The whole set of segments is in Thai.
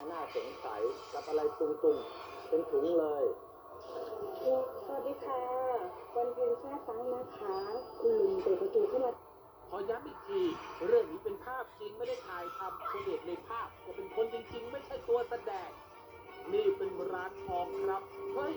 น่าสงสัยกับอะไรตุงๆ เป็นถุงเลย สวัสดีค่ะ วันเพ็ญแช่ฟังนะคะคุณลุงเปิดประตูเข้ามา ขอย้ำอีกที เรื่องนี้เป็นภาพจริงไม่ได้ถ่ายทำคนเอกในภาพก็เป็นคนจริงๆ ไม่ใช่ตัวแสดง นี่เป็นร้านทองครับ เฮ้ย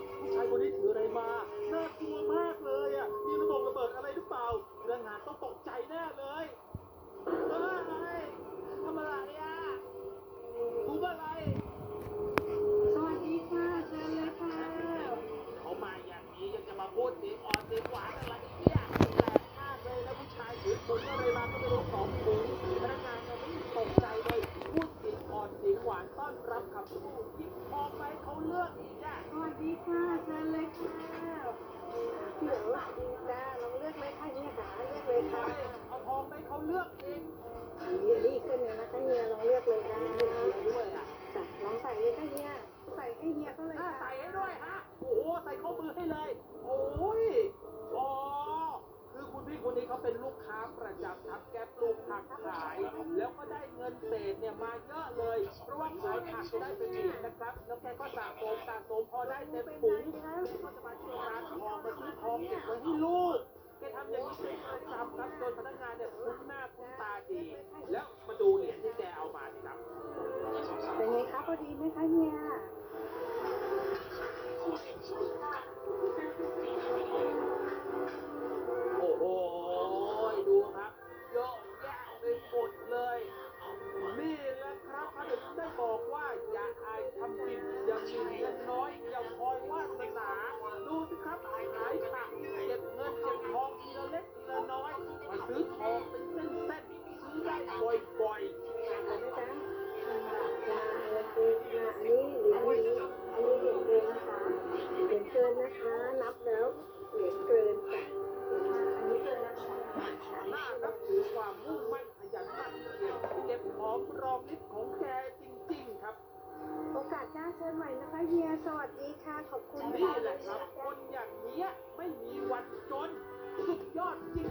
ฮียก็เลยใส่ให้ด้วยฮะ โอ้โห ใส่ข้อมือให้เลย โอ้ยอ๋อคือคุณพี่คนนี้เขาเป็นลูกค้าประจำทำแก๊ปลูกผักขาย แล้วก็ได้เงินเศษเนี่ยมาเยอะเลย เพราะว่าขายผักจะได้เป็นหมื่นนะครับ แล้วแกก็สะสมสะสมพอได้เต็มปุ๋งก็จะมาที่ร้านทองมาซื้อทองเก็บไว้ให้ลูกแกทำอย่างนี้เป็นประจำครับจนพนักงานเนี่ยคุ้นหน้าคุ้น นะคะนับแล้วเหรียญเกินจ้ะอันนี้เกินนะคะน่านับถือความมุ่งมั่นขยันหมั่นเพียรเก็บหอมรอมริบของแกจริงๆครับ โอกาสหน้าเชิญใหม่นะคะเฮียสวัสดีค่ะขอบคุณนี่แหละครับคนอย่างเนี้ยไม่มีวันจน สุดยอดจริง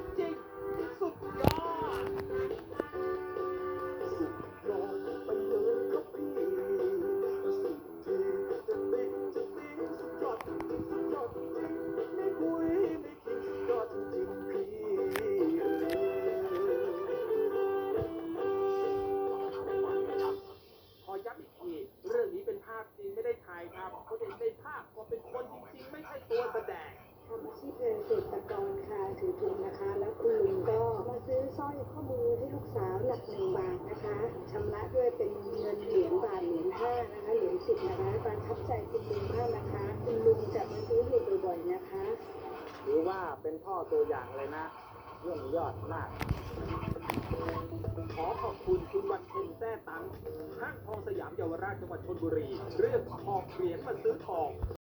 นในภาพก็เป็นคนจริงๆไม่ใช่ตัวแสดงทำอาชีพเกษตรกรค่ะถือถุงนะคะ แล้วคุณลุงก็มาซื้อสร้อยข้อมือให้ลูกสาวหนักหนึ่งบาทนะคะชำระด้วยเป็นเงินเหรียญบาทเหรียญห้านะคะเหรียญสิบนะคะประทับใจคุณลุงมากนะคะ คุณลุงจะมาซื้ออยู่บ่อยๆนะคะถือว่าเป็นพ่อตัวอย่างเลยนะเยี่ยมยอดมาก ขอขอบคุณคุณวันเพ็ญ แท้ตังห้างทองสยามเยาวราชจังหวัดชนบุรีเรื่องทองเหรียญมาซื้อทอง